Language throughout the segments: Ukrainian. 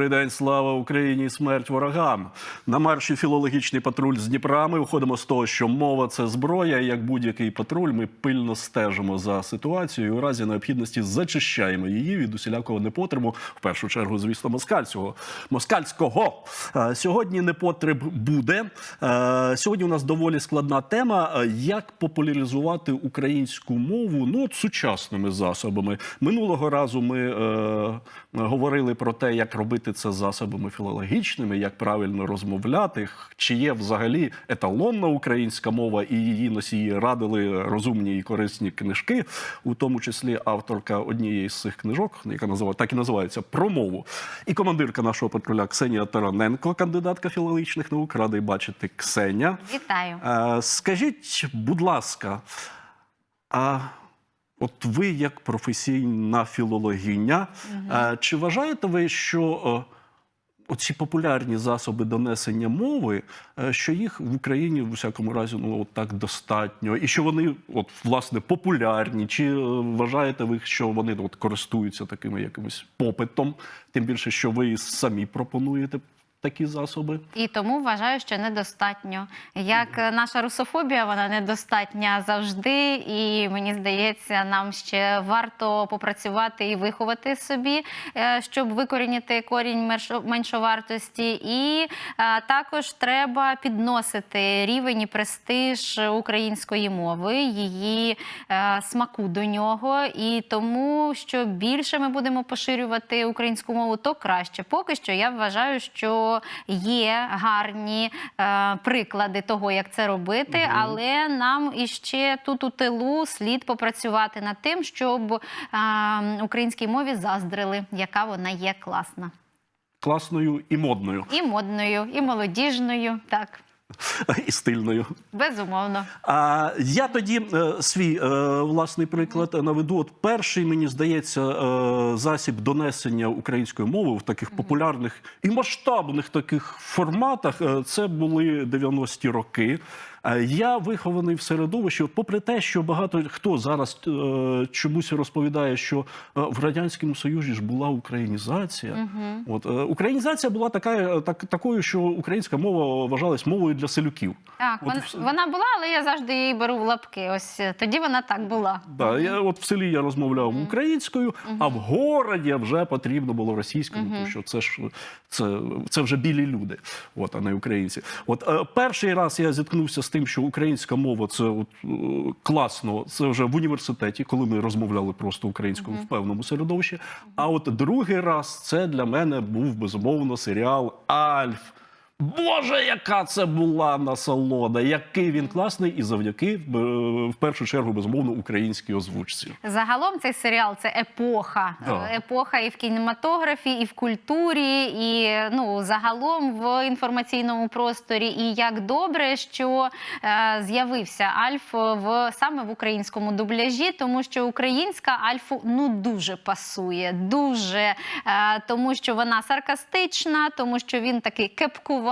Добрий день, слава Україні, смерть ворогам. На марші філологічний патруль з Дніпра. Ми виходимо з того, що мова це зброя. Як будь-який патруль, ми пильно стежимо за ситуацією. У разі необхідності зачищаємо її від усілякого непотребу. В першу чергу, звісно, москальського. Москальського Е, сьогодні непотреб буде. Е, Сьогодні у нас доволі складна тема: е, як популяризувати українську мову ну сучасними засобами. Минулого разу ми говорили про те, як робити це засобами філологічними, як правильно розмовляти, чи є взагалі еталонна українська мова, і її носії радили розумні і корисні книжки, у тому числі авторка однієї з цих книжок, яка називає так і називається про мову. І командирка нашого патруля Ксенія Тараненко, кандидатка філологічних наук, радий бачити Ксеня. Вітаю. Е, Скажіть, будь ласка, а от ви як професійна філологиня, е, чи вважаєте ви, що е, оці популярні засоби донесення мови, е, що їх в Україні в усякому разі ну от так достатньо, і що вони от власне популярні? Чи вважаєте ви, що вони от користуються такими якимось попитом? Тим більше, що ви самі пропонуєте такі засоби? І тому вважаю, що недостатньо. Як е, наша русофобія, вона недостатня завжди. І мені здається, нам ще варто попрацювати і виховати собі, е, щоб викорінити корінь меншовартості. І е, також треба підносити рівень і престиж української мови, її смаку до нього. І тому, що більше ми будемо поширювати українську мову, то краще. Поки що я вважаю, що є гарні е, приклади того, як це робити, але нам іще тут у тилу слід попрацювати над тим, щоб е, українській мові заздрили, яка вона є класна. Класною і модною, І модною, і молодіжною, так, і стильною. безумовно. А я тоді е, свій е, власний приклад наведу. От перший, мені здається, е, засіб донесення української мови в таких популярних і масштабних таких форматах це були 90-ті роки. Е, Я вихований в середовищі, попри те, що багато хто зараз е, чомусь розповідає, що е, в радянському союзі ж була українізація. От е, українізація була така, так, такою, що українська мова вважалась мовою для селюків. Так, От вона, була, але я завжди її беру в лапки. Ось тоді вона так була. Да, я от в селі я розмовляв українською, а в городі вже потрібно було російською, тому що це ж це, це вже білі люди, от а не українці. От перший раз я зіткнувся з тим, що українська мова це от е, класно. Це вже в університеті, коли ми розмовляли просто українською в певному середовищі. А от другий раз це для мене був безумовно серіал Альф. Боже, яка це була насолода! Який він класний, і завдяки е, в першу чергу безумовно українській озвучці. Загалом цей серіал це епоха. Да. Е, Епоха і в кінематографі, і в культурі, і ну загалом в інформаційному просторі. І як добре, що е, з'явився Альф в саме в українському дубляжі, тому що українська Альфу ну дуже пасує, дуже е, тому, що вона саркастична, тому що він такий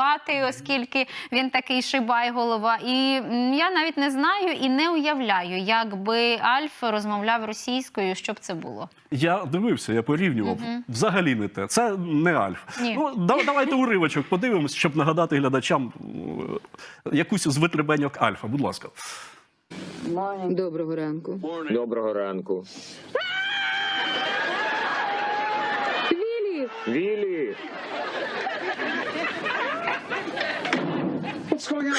кепкуватий, оскільки він такий шибай голова. І я навіть не знаю і не уявляю, як би Альф розмовляв російською, щоб це було. Я дивився, я порівнював. Взагалі не те. Це не Альф. Ні. Ну да- давайте уривочок подивимось, щоб нагадати глядачам е, якусь з витребеньок Альфа. Будь ласка. Доброго ранку. Доброго ранку. Вілі! Вілі!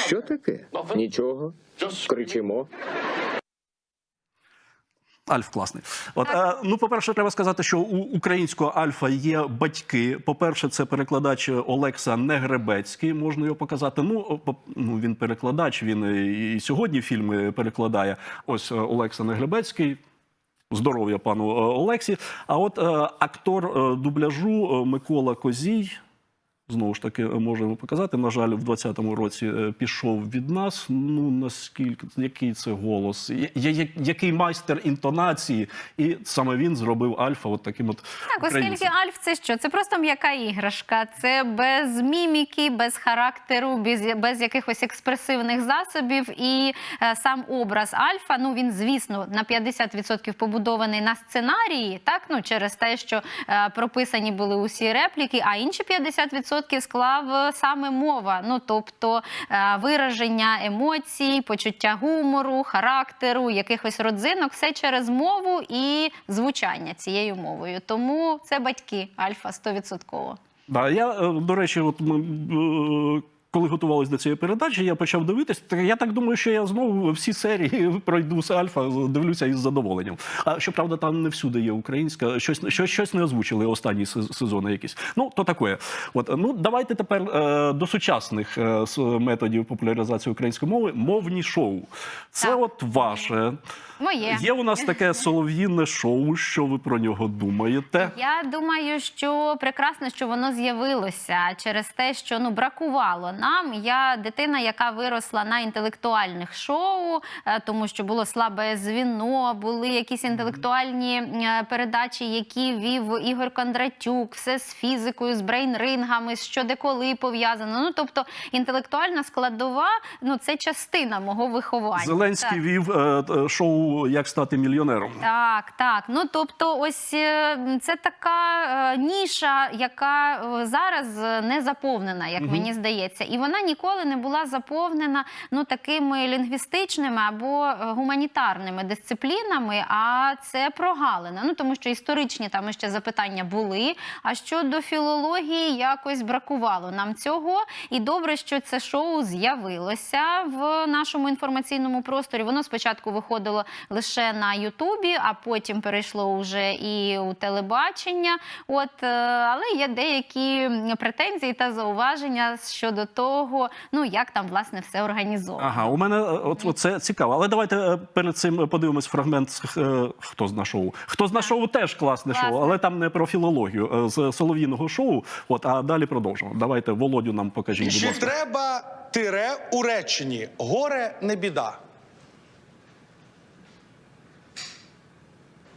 Що таке? Нічого. Кричимо. Альф класний. От е, ну, по-перше, треба сказати, що у українського Альфа є батьки. По-перше, це перекладач Олекса Негребецький. Можна його показати. Ну, по- ну він перекладач. Він і сьогодні фільми перекладає. Ось е, Олекса Негребецький. Здоров'я пану е, Олексі. А от е, актор е, дубляжу Микола Козій. Знову ж таки, можемо показати. На жаль, в 20-му році е, пішов від нас. Ну наскільки який це голос, Я- я- який майстер інтонації, і саме він зробив Альфа, от таким от Так, оскільки. Альф це що? Це просто м'яка іграшка. Це без міміки, без характеру, без, без якихось експресивних засобів. І е, сам образ Альфа, ну він, звісно, на 50% побудований на сценарії, так ну через те, що е, прописані були усі репліки, а інші 50% склав е, саме мова. Ну тобто е, вираження емоцій, почуття гумору, характеру, якихось родзинок, все через мову і звучання цією мовою. Тому це батьки Альфа 100%. Да, я, е, до речі, от ми, коли готувалися до цієї передачі, я почав дивитись. Я так думаю, що я знову всі серії пройду з Альфа, дивлюся із задоволенням. А щоправда, там не всюди є українська, щось, щось, щось не озвучили останні се- сезони якісь. Ну, то таке. От, ну, давайте тепер е, до сучасних е, методів популяризації української мови мовні шоу. Це Так. от ваше. Моє. Є у нас таке солов'їне шоу. Що ви про нього думаєте? Я думаю, що прекрасно, що воно з'явилося через те, що ну бракувало нам. Я дитина, яка виросла на інтелектуальних шоу, е, тому що було слабе звіно, були якісь інтелектуальні е, передачі, які вів Ігор Кондратюк, все з фізикою, з брейнрингами, з що де коли пов'язано. Ну тобто інтелектуальна складова, ну це частина мого виховання. Зеленський Так. вів е, шоу Як стати мільйонером. Так, так. Ну тобто, ось е, це така е, ніша, яка зараз не заповнена, як мені здається, і вона ніколи не була заповнена ну такими лінгвістичними або е, гуманітарними дисциплінами. А це прогалина. Ну тому що історичні там ще запитання були. А щодо філології якось бракувало нам цього. І добре, що це шоу з'явилося в нашому інформаційному просторі. Воно спочатку виходило лише на Ютубі, а потім перейшло вже і у телебачення. От, е, але є деякі претензії та зауваження щодо того, ну як там власне все організовано. Ага, у мене е, от, от це цікаво. Але давайте е, перед цим подивимось фрагмент з, е, хто зна шоу. Хто зна шоу теж класне Класне. шоу, але там не про філологію е, з солов'їного шоу. От а далі продовжимо. Давайте Володю нам покажіть. Чи треба тире у реченні? Горе не біда.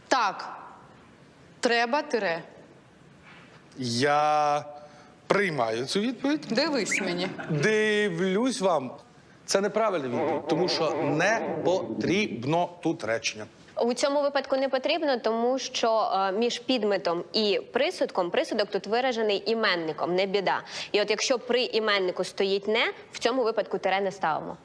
Так. Треба тире. Я приймаю цю відповідь. Дивись мені. Дивлюсь вам. Це неправильна відповідь, тому що не потрібно тут речення. У цьому випадку не потрібно, тому що е, між підметом і присудком присудок тут виражений іменником, не біда. І от якщо при іменнику стоїть не, в цьому випадку тире не ставимо.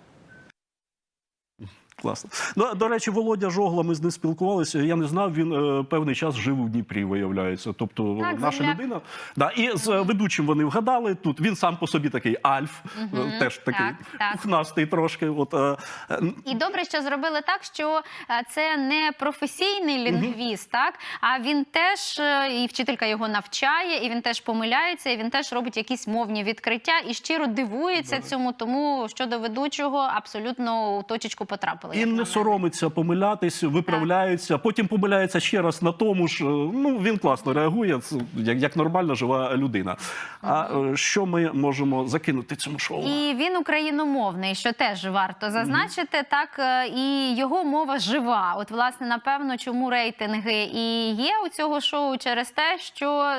Класно. Ну, до речі, Володя Жогла, ми з ним спілкувалися. Я не знав, він е, певний час жив у Дніпрі, виявляється. Тобто Так, наша земляк. людина. Да, і з е, ведучим вони вгадали тут. Він сам по собі такий альф, е, теж такий так, так. пухнастий трошки. От, е, е, І добре, що зробили так, що е, це не професійний лінгвіст, так а він теж е, і вчителька його навчає, і він теж помиляється, і він теж робить якісь мовні відкриття і щиро дивується цьому. Тому щодо ведучого абсолютно у точечку потрапили. Як Він не соромиться помилятись, виправляється, потім помиляється ще раз на тому ж. е, Ну він класно реагує, як, як нормальна жива людина. А е, що ми можемо закинути цьому шоу? І він україномовний, що теж варто зазначити. Так е, і його мова жива. От, власне, напевно, чому рейтинги і є у цього шоу через те, що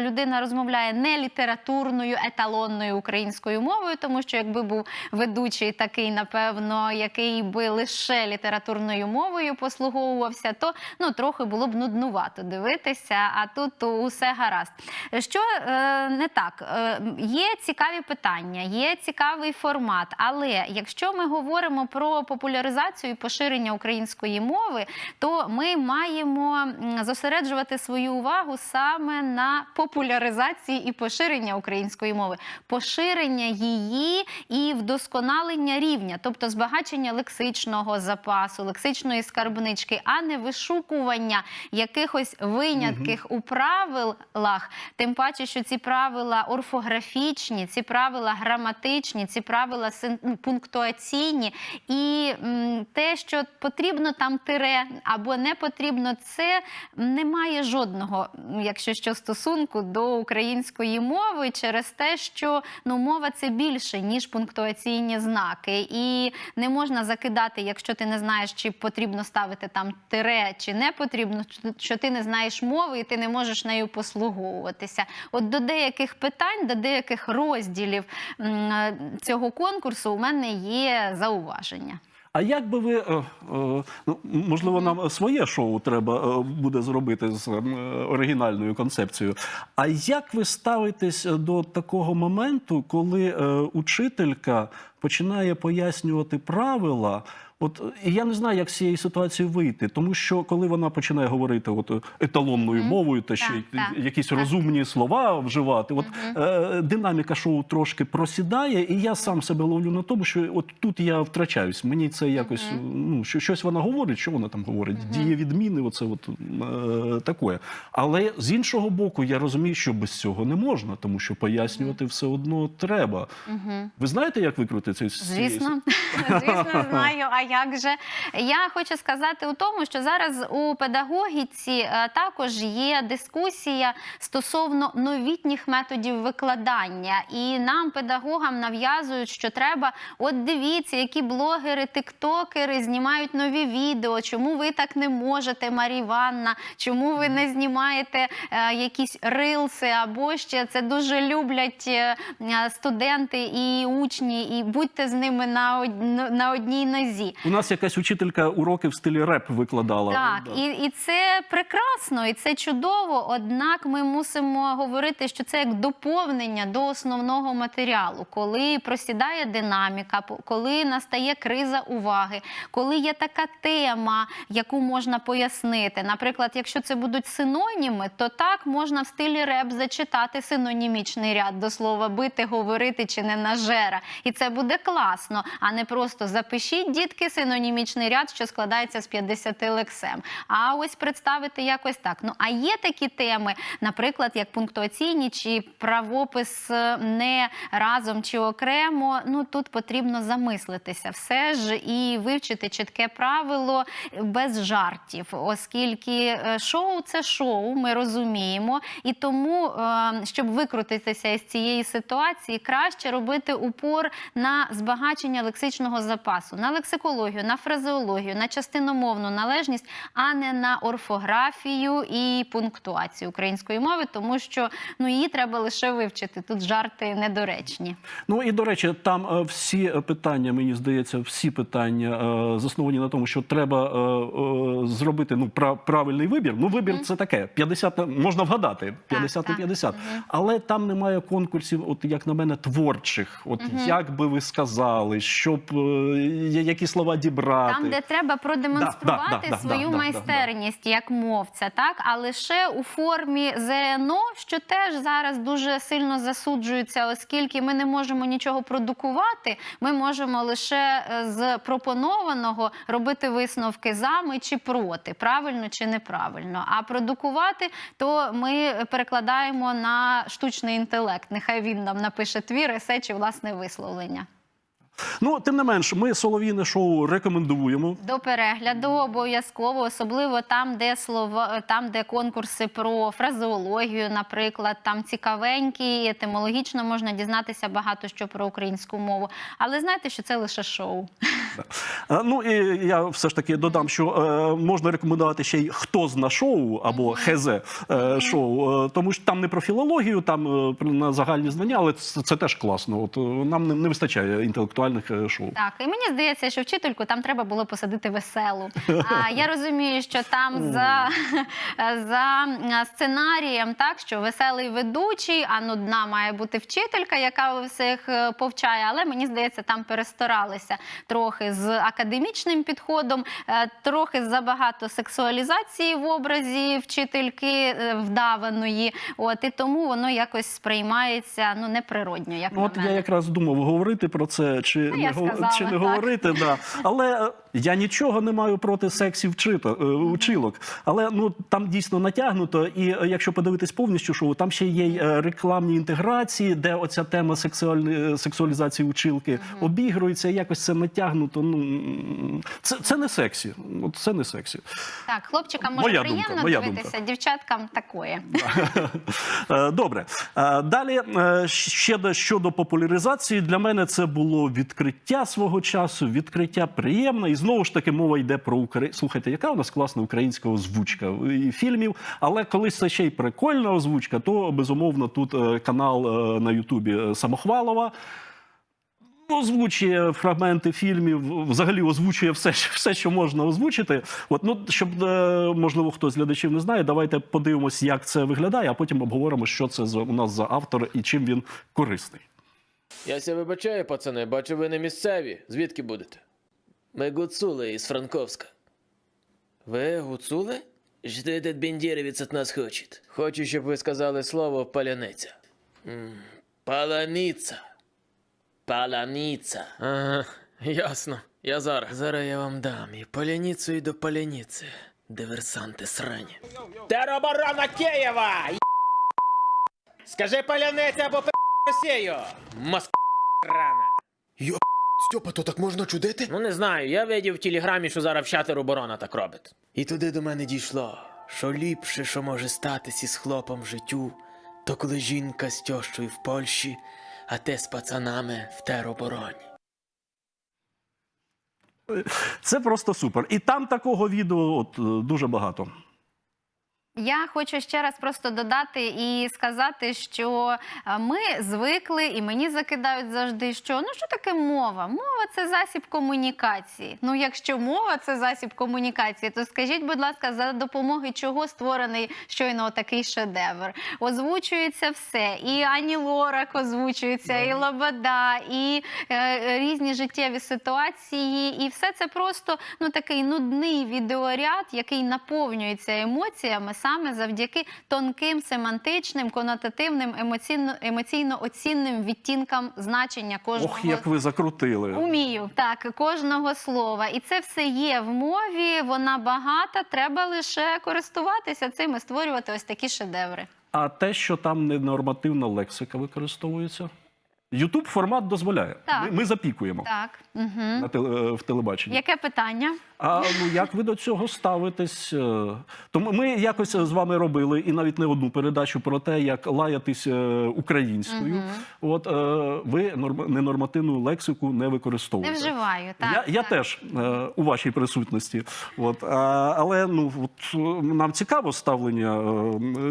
людина розмовляє не літературною еталонною українською мовою, тому що якби був ведучий такий, напевно, який би лише літературною мовою послуговувався, то ну трохи було б нуднувато дивитися. А тут усе гаразд. Що е, не так? Е, є цікаві питання, є цікавий формат. Але якщо ми говоримо про популяризацію і поширення української мови, то ми маємо зосереджувати свою увагу саме на популяризації і поширення української мови, поширення її і вдосконалення рівня, тобто збагачення лексичного лексичного запасу, лексичної скарбнички, а не вишукування якихось винятків у правилах. Тим паче, що ці правила орфографічні, ці правила граматичні, ці правила ну, пунктуаційні, і м, те, що потрібно там тире або не потрібно, це не має жодного, якщо що стосунку до української мови, через те, що ну мова це більше ніж пунктуаційні знаки, і не можна закидати, якщо ти не знаєш, чи потрібно ставити там тире, чи не потрібно, що ти не знаєш мови і ти не можеш нею послуговуватися. От до деяких питань, до деяких розділів цього конкурсу у мене є зауваження. А як би ви, е, е, ну, можливо, нам своє шоу треба е, буде зробити з оригінальною концепцією. А як ви ставитесь до такого моменту, коли учителька починає пояснювати правила? От і я не знаю, як з цієї ситуації вийти, тому що коли вона починає говорити от еталонною мовою, та ще так, якісь так. розумні слова вживати, от е, динаміка шоу трошки просідає, і я сам себе ловлю на тому, що от тут я втрачаюсь. Мені це якось ну що щось вона говорить, що вона там говорить? Діє відміни, оце от е, таке. Але з іншого боку, я розумію, що без цього не можна, тому що пояснювати все одно треба. Ви знаєте, як викрутити з цієї Звісно, звісно, знаю. А як же? Я хочу сказати у тому, що зараз у педагогіці е, також є дискусія стосовно новітніх методів викладання. І нам, педагогам, нав'язують, що треба, от дивіться, які блогери, тиктокери знімають нові відео. Чому ви так не можете, Марі Іванна? Чому ви не знімаєте е, якісь рилси або ще це дуже люблять е, студенти і учні, і будьте з ними на, од... на одній нозі. У нас якась учителька уроки в стилі реп викладала. Так, Да. і, і це прекрасно, і це чудово. Однак ми мусимо говорити, що це як доповнення до основного матеріалу, коли просідає динаміка, коли настає криза уваги, коли є така тема, яку можна пояснити. Наприклад, якщо це будуть синоніми, то так можна в стилі реп зачитати синонімічний ряд до слова бити, говорити чи не нажера. І це буде класно, а не просто запишіть дітки синонімічний ряд, що складається з 50 лексем. А ось представити якось так. Ну а є такі теми, наприклад, як пунктуаційні чи правопис е, не разом чи окремо. Ну тут потрібно замислитися все ж і вивчити чітке правило без жартів, оскільки е, шоу це шоу, ми розуміємо. І тому, е, щоб викрутитися із цієї ситуації, краще робити упор на збагачення лексичного запасу, на лексикологію, на фразеологію, на частиномовну належність, а не на орфографію і пунктуацію української мови, тому що ну її треба лише вивчити. Тут жарти недоречні. Ну і до речі, там е, всі питання, мені здається, всі питання е, засновані на тому, що треба е, зробити ну правильний вибір. Ну, вибір це таке: 50 на- можна вгадати, 50 на так. 50. Але там немає конкурсів, от як на мене, творчих. От як би ви сказали, щоб е, які слова дібрати. Там, де треба продемонструвати Да, да, да, да, свою да, да, майстерність як мовця, так а лише у формі ЗНО, що теж зараз дуже сильно засуджується, оскільки ми не можемо нічого продукувати. Ми можемо лише е, з пропонованого робити висновки за ми чи проти, правильно чи неправильно. А продукувати то ми перекладаємо на штучний інтелект. Нехай він нам напише твір, есе чи власне висловлення. Ну, тим не менш, ми солов'їне шоу рекомендуємо. До перегляду обов'язково, особливо там, де слова, там, де конкурси про фразеологію, наприклад, там цікавенькі, етимологічно можна дізнатися багато що про українську мову. Але знайте, що це лише шоу. Е, Ну і я все ж таки додам, що е, можна рекомендувати ще й хто зна шоу або ХЗ е, шоу, е, тому що там не про філологію, там е, на загальні знання, але це, це теж класно. От е, нам не, не вистачає інтелектуальних е, шоу. Так, і мені здається, що вчительку там треба було посадити веселу. А я розумію, що там за, за сценарієм, так що веселий ведучий, а нудна має бути вчителька, яка всіх е, повчає. Але мені здається, там перестаралися трохи з академічним підходом, е, трохи забагато сексуалізації в образі вчительки вдаваної. От і тому воно якось сприймається ну неприродньо, як Ну, на от мене. я якраз думав говорити про це чи, Ну, не, сказала, чи не говорити. Да. Але е, я нічого не маю проти сексів вчито, е, училок, але ну там дійсно натягнуто. І е, якщо подивитись повністю шоу, там ще є е, рекламні інтеграції, де оця тема сексуальної сексуалізації училки обігрується. Якось це натягнуто. Ну це, це не сексі. От це не сексі. Так, хлопчикам може Моя думка, приємно моя дивитися, думка. дівчаткам такое. Добре. Далі ще щодо популяризації. Для мене це було відкриття свого часу, відкриття приємне. Знову ж таки мова йде про Україну. Слухайте, яка у нас класна українська озвучка фільмів. Але коли це ще й прикольна озвучка, то безумовно тут е, канал е, на Ютубі е, Самохвалова. Озвучує фрагменти фільмів, взагалі озвучує все, все, що можна озвучити. От, ну, щоб, е, можливо, хтось з глядачів не знає, давайте подивимось, як це виглядає, а потім обговоримо, що це за, у нас за автор і чим він корисний. Я ся вибачаю, пацани, бачу, ви не місцеві. Звідки будете? Ми гуцули із Франковська. Ви гуцули? Що этот бендєрівець від нас хоче? Хочу, щоб ви сказали слово паляниця. М, Паланиця. Ага, ясно. Я зараз. Зараз я вам дам і паляницю, і до паляниці. Диверсанти срані. Тероборона Києва! Скажи паляниця або пи Росію! Москва рана. Стьопа, то так можна чудити? Ну не знаю, я видів в телеграмі, що зараз вся тероборона так робить. І туди до мене дійшло, що ліпше, що може статись із хлопом в життю, то коли жінка з тьощою в Польщі, а те з пацанами в теробороні. Це просто супер. І там такого відео от, е, дуже багато. Я хочу ще раз просто додати і сказати, що е, ми звикли, і мені закидають завжди, що ну що таке мова? Мова це засіб комунікації. Ну, якщо мова це засіб комунікації, то скажіть, будь ласка, за допомогою чого створений щойно такий шедевр? Озвучується все. І Ані Лорак озвучується, і Лобода, і е, різні життєві ситуації. І все це просто ну такий нудний відеоряд, який наповнюється емоціями саме завдяки тонким семантичним, конотативним, емоційно емоційно оцінним відтінкам значення кожного. Ох, як ви закрутили. Умію так кожного слова, і це все є в мові. Вона багата. Треба лише користуватися цим і створювати ось такі шедеври. А те, що там ненормативна лексика використовується. Ютуб формат дозволяє. Так. Ми, ми запікуємо Так, угу. на теле- в телебаченні. яке питання? А ну як ви до цього ставитесь? Е, Тому ми якось з вами робили і навіть не одну передачу про те, як лаятись е, українською. От е, ви норм- ненормативну лексику не Не вживаю. Так, я, я так. теж у вашій присутності. От, але ну от нам цікаво ставлення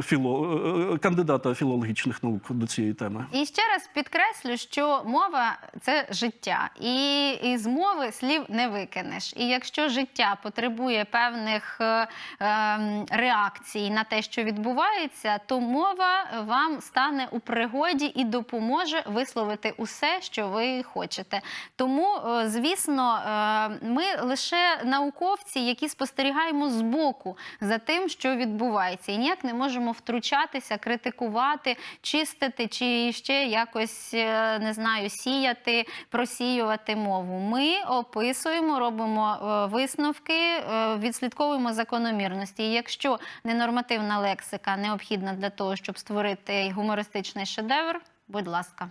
філо, кандидата філологічних наук до цієї теми. І ще раз підкреслю, що мова це життя, і із мови слів не викинеш. І якщо життя потребує певних е, ем, реакцій на те, що відбувається, то мова вам стане у пригоді і допоможе висловити усе, що ви хочете. Тому, е, звісно, е, ми лише науковці, які спостерігаємо збоку за тим, що відбувається, і ніяк не можемо втручатися, критикувати, чистити чи ще якось не знаю, сіяти, просіювати мову. Ми описуємо, робимо е, висновки, е, відслідковуємо закономірності. Якщо ненормативна лексика необхідна для того, щоб створити гумористичний шедевр, будь ласка.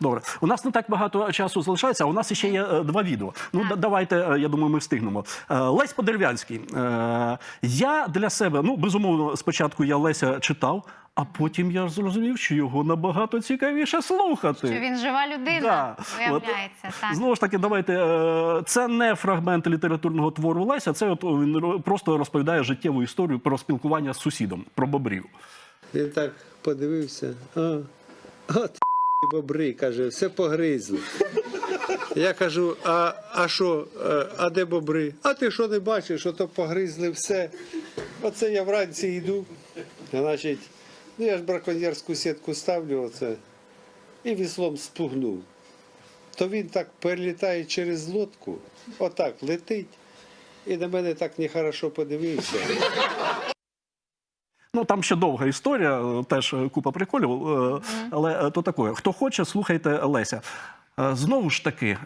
Добре, у нас не так багато часу залишається, а у нас ще є е, два відео. Ну да- давайте, е, я думаю, ми встигнемо. Е, Лесь Подервянський. Я для себе, ну безумовно, спочатку я Леся читав, а потім я зрозумів, що його набагато цікавіше слухати. Що він жива людина, Да. виявляється. От, так. Знову ж таки, давайте. Це не фрагмент літературного твору Леся, це от він просто розповідає життєву історію про спілкування з сусідом, про бобрів. Він так подивився. А, от бобри, каже, все погризли. Я кажу, а, а що, е, а де бобри? А ти що не бачиш, що то погризли все. Оце я вранці йду. Значить, ну я ж браконьєрську сітку ставлю оце і віслом спугнув. То він так перелітає через лодку, отак летить, і на мене так нехорошо подивився. Ну там ще довга історія, е, теж е, купа приколів. е, Але то таке. Хто хоче, слухайте Леся. Знову ж таки.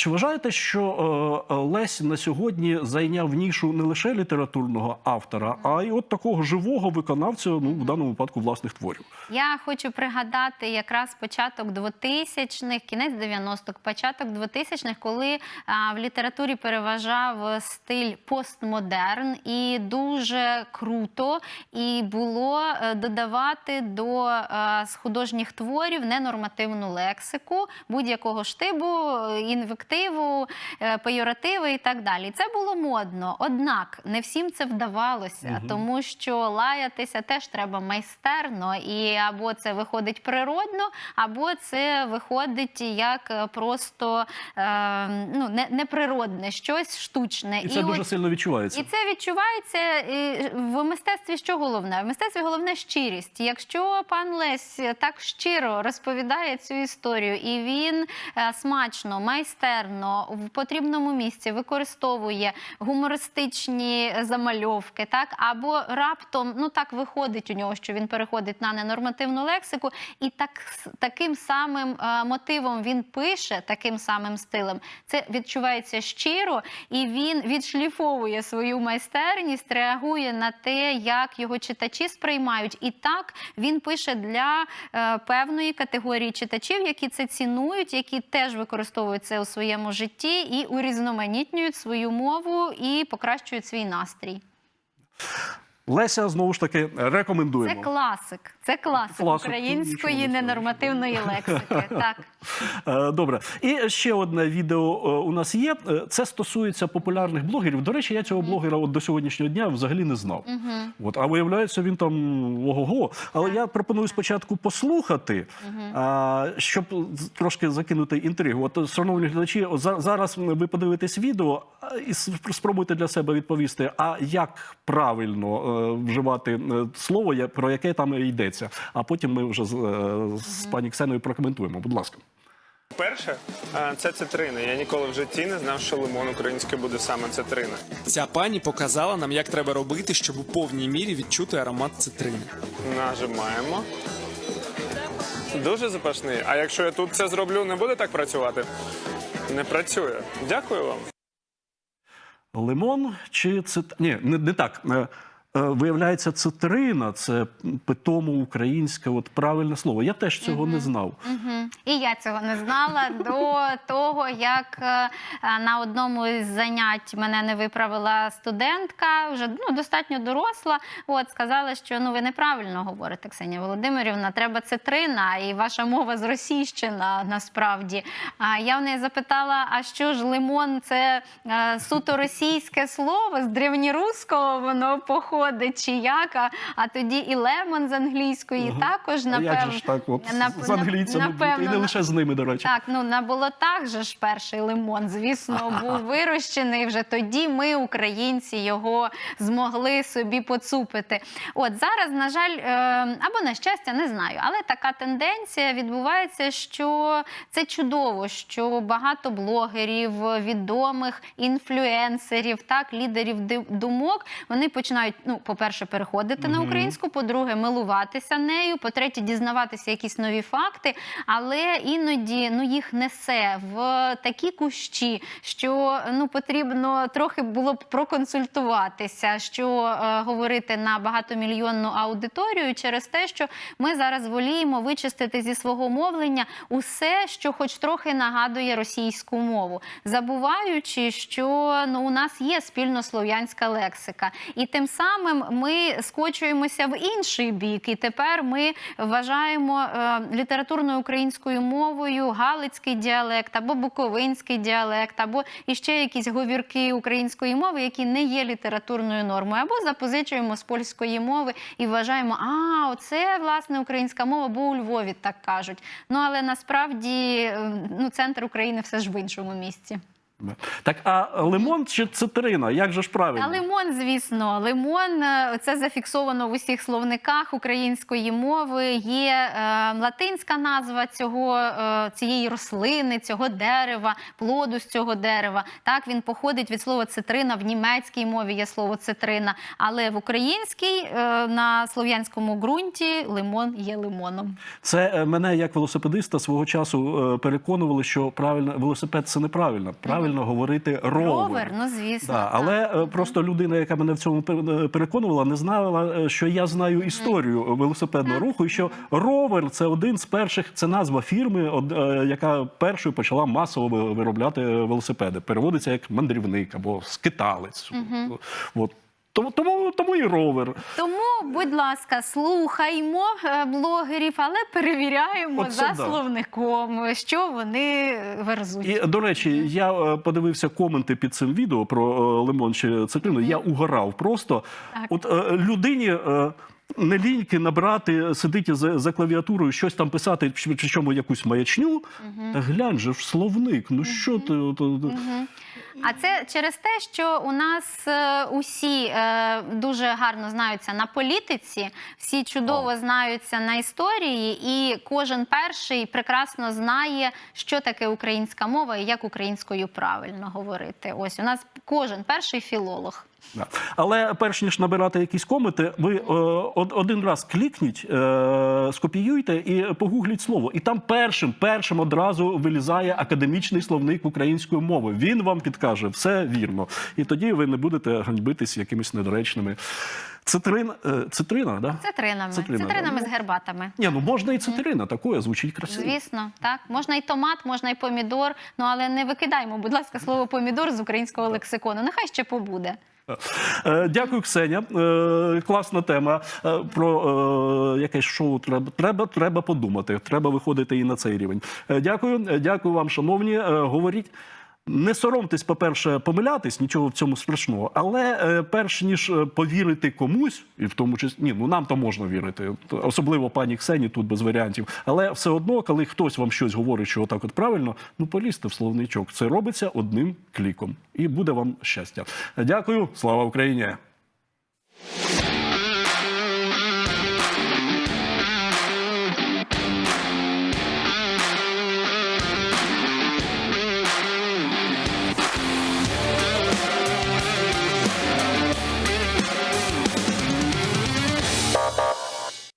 Е, Чи вважаєте, що е, е, Лесь на сьогодні зайняв нішу не лише літературного автора, а й от такого живого виконавця, ну в даному випадку власних творів? Я хочу пригадати якраз початок 2000-х, кінець 90-х, початок 2000-х, коли в літературі переважав стиль постмодерн, і дуже круто і було е, додавати до е, художніх творів ненормативну лексику будь-якого штибу, е, інвективу, е, пейоративи і так далі. Це було модно. Однак не всім це вдавалося, тому що лаятися теж треба майстерно, і або це виходить природно, або це виходить як е, просто е, ну, не, неприродне, щось штучне. І це дуже от- сильно відчувається. і це відчувається і в мистецтві. Що головне? В мистецтві головне щирість. Якщо пан Лесь так щиро розповідає цю історію, і він е, смачно, майстерно в потрібному місці використовує гумористичні замальовки, так або раптом ну так виходить у нього, що він переходить на ненормативну лексику, і так таким самим е, мотивом він пише, таким самим стилем. Це відчувається щиро, і він відшліфовує свою майстерність, реагує на те, як його читачі сприймають. І так він пише для е, певної категорії читачів, які це цінують, які теж використовують це у своєму житті і урізноманітнюють свою мову і покращують свій настрій. Леся знову ж таки Це класик. Це класик, Класик. української ненормативної лексики. Так. Е, Добре, і ще одне відео е, у нас є. Е, Це стосується популярних блогерів. До речі, я цього блогера от до сьогоднішнього дня взагалі не знав. От, а виявляється, він там ого-го. Але я пропоную спочатку послухати, а, щоб трошки закинути інтригу. От, шановні глядачі, зараз ви подивитесь відео і спробуйте для себе відповісти, а як правильно вживати е, слово, про яке там йдеться. А потім ми вже з, е, з пані Ксеною прокоментуємо. Будь ласка. Перше, е, це цитрина. Я ніколи в житті не знав, що лимон українською буде саме цитрина. Ця пані показала нам, як треба робити, щоб у повній мірі відчути аромат цитрини. Нажимаємо. Дуже запашний. А якщо я тут це зроблю, не буде так працювати? Не працює. Дякую вам. Лимон чи цит... Ні, не, не так. Е, Виявляється, цитрина це питомо українське, от правильне слово. Я теж цього не знав. Мгм. І я цього не знала до того, як е, е, на одному із занять мене не виправила студентка, вже ну, достатньо доросла. От сказала, що ну ви неправильно говорите, Ксенія Володимирівна. Треба цитрина, і ваша мова зросійщена насправді. А я в неї запитала: а що ж лимон це суто російське слово з древньоруського воно походить, чи як? А, а тоді і лемон з англійської також як же напевно. ж так, от нап- з англійцями бути, і не лише з ними, до речі. так, ну на болотах же ж перший лимон, звісно, був вирощений. Вже тоді ми, українці, його змогли собі поцупити. От зараз, на жаль, е, або на щастя, не знаю, але така тенденція відбувається, що це чудово, що багато блогерів, відомих інфлюенсерів, так, лідерів думок, вони починають, ну, по-перше, переходити на українську, по-друге, милуватися нею, по-третє, дізнаватися якісь нові факти, але іноді ну, їх несе в такі кущі, що ну, потрібно трохи було б проконсультуватися, що е, говорити на багатомільйонну аудиторію через те, що ми зараз воліємо вичистити зі свого мовлення усе, що хоч трохи нагадує російську мову, забуваючи, що ну, у нас є спільнослов'янська лексика. І тим самим ми скочуємося в інший бік. І тепер ми вважаємо е, літературною українською мовою галицький діалект або буковинський діалект, або іще якісь говірки української мови, які не є літературною нормою, або запозичуємо з польської мови і вважаємо, а оце власне українська мова, бо у Львові так кажуть. Ну але насправді е, ну, центр України все ж в іншому місці. Так, а лимон чи цитрина? Як же ж правильно? А лимон, звісно, лимон е, це зафіксовано в усіх словниках української мови. Є е, латинська назва цього е, цієї рослини, цього дерева, плоду з цього дерева. Так він походить від слова цитрина. В німецькій мові є слово цитрина, але в українській е, на слов'янському ґрунті лимон є лимоном. Це е, мене як велосипедиста свого часу е, переконували, що правильно велосипед це неправильно. Правильно говорити ровер. Ровер, ну звісно. Да, так. але е, просто людина, яка мене в цьому е, переконувала, не знала, е, що я знаю історію велосипедного руху, і що ровер це один з перших, це назва фірми, яка першою почала масово виробляти велосипеди. Переводиться як мандрівник або скиталець. От. Тому, тому, тому і ровер. Тому, будь ласка, слухаймо е, блогерів, але перевіряємо Оце за да. словником, що вони верзуть. І до речі, я е, подивився коменти під цим відео про е, лимон чи цитрину. Я угорав просто. Так. От людині. Не ліньки набрати, сидіти за, за клавіатурою, щось там писати, чи- причому якусь маячню. Та глянь же ж словник. Ну що ти? от, от, А це через те, що у нас е, усі е, дуже гарно знаються на політиці, всі чудово знаються на історії, і кожен перший прекрасно знає, що таке українська мова і як українською правильно говорити. Ось у нас кожен перший філолог. Але перш ніж набирати якісь коменти, ви е, один раз клікніть, е, скопіюйте і погугліть слово. І там першим, першим одразу вилізає академічний словник української мови. Він вам підкаже все вірно. І тоді ви не будете ганьбитись якимись недоречними. Цитрин, е, цитрина, да? Цитринами, Цитрина, цитринами да. з гербатами. Ні, ну можна і цитрина, такое звучить красиво. Звісно, так можна і томат, можна і помідор. Ну але не викидаємо, будь ласка, слово помідор з українського лексикону. Нехай ще побуде. Е, Дякую, Ксеня. Е, Класна тема. Е, Про якесь шоу треба, треба, треба подумати. Треба виходити і на цей рівень. Дякую, дякую вам, шановні. Говоріть. Не соромтесь, по-перше, помилятись, нічого в цьому страшного. Але е, перш ніж е, повірити комусь, і в тому числі ні, ну нам то можна вірити, особливо пані Ксені тут без варіантів. Але все одно, коли хтось вам щось говорить, що отак от правильно, ну полізьте в словничок. Це робиться одним кліком, і буде вам щастя. Дякую, слава Україні!